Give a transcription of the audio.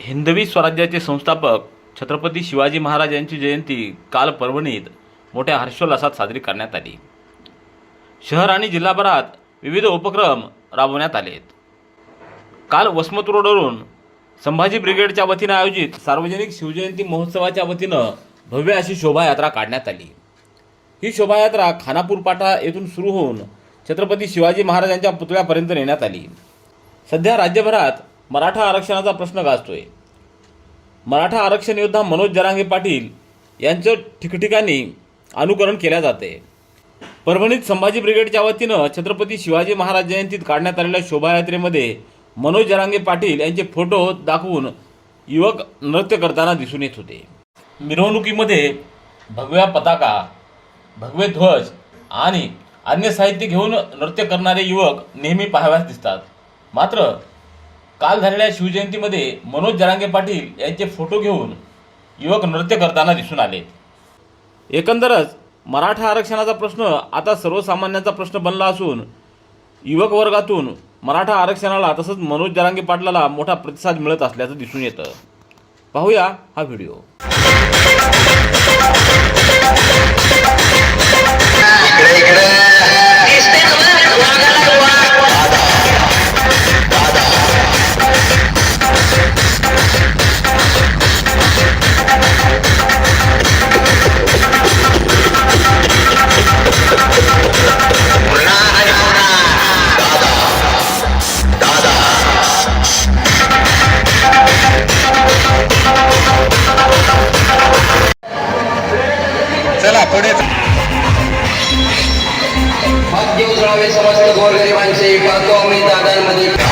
हिंदवी स्वराज्याचे संस्थापक छत्रपती शिवाजी महाराज यांची जयंती काल परभणीत मोठ्या हर्षोल्लासात साजरी करण्यात आली. शहर आणि जिल्हाभरात विविध उपक्रम राबवण्यात आलेत. काल वसमत रोडवरून संभाजी ब्रिगेडच्या वतीनं आयोजित सार्वजनिक शिवजयंती महोत्सवाच्या वतीनं भव्य अशी शोभायात्रा काढण्यात आली. ही शोभायात्रा खानापूर पाटा येथून सुरू होऊन छत्रपती शिवाजी महाराजांच्या पुतळ्यापर्यंत नेण्यात आली. सध्या राज्यभरात मराठा आरक्षणाचा प्रश्न गाजतोय. मराठा आरक्षण योद्धा मनोज जरांगे पाटील यांचं ठिकठिकाणी अनुकरण केल्या जाते. परभणीत संभाजी ब्रिगेडच्या वतीनं छत्रपती शिवाजी महाराज जयंतीत काढण्यात आलेल्या शोभायात्रेमध्ये मनोज जरांगे पाटील यांचे फोटो दाखवून युवक नृत्य करताना दिसून येत होते. मिरवणुकीमध्ये भगव्या पताका भगवे ध्वज आणि अन्य साहित्य घेऊन नृत्य करणारे युवक नेहमी पाहाव्यास दिसतात. मात्र काल झालेल्या शिवजयंतीमध्ये मनोज जरांगे पाटील यांचे फोटो घेऊन युवक नृत्य करताना दिसून आले. एकंदरच मराठा आरक्षणाचा प्रश्न आता सर्वसामान्यांचा प्रश्न बनला असून युवक वर्गातून मराठा आरक्षणाला तसंच मनोज जरांगे पाटलाला मोठा प्रतिसाद मिळत असल्याचं दिसून येतं. पाहूया हा व्हिडिओ. पुढे हात घेऊन समस्त गोरगरिबांचे पाहतो आम्ही दादांमध्ये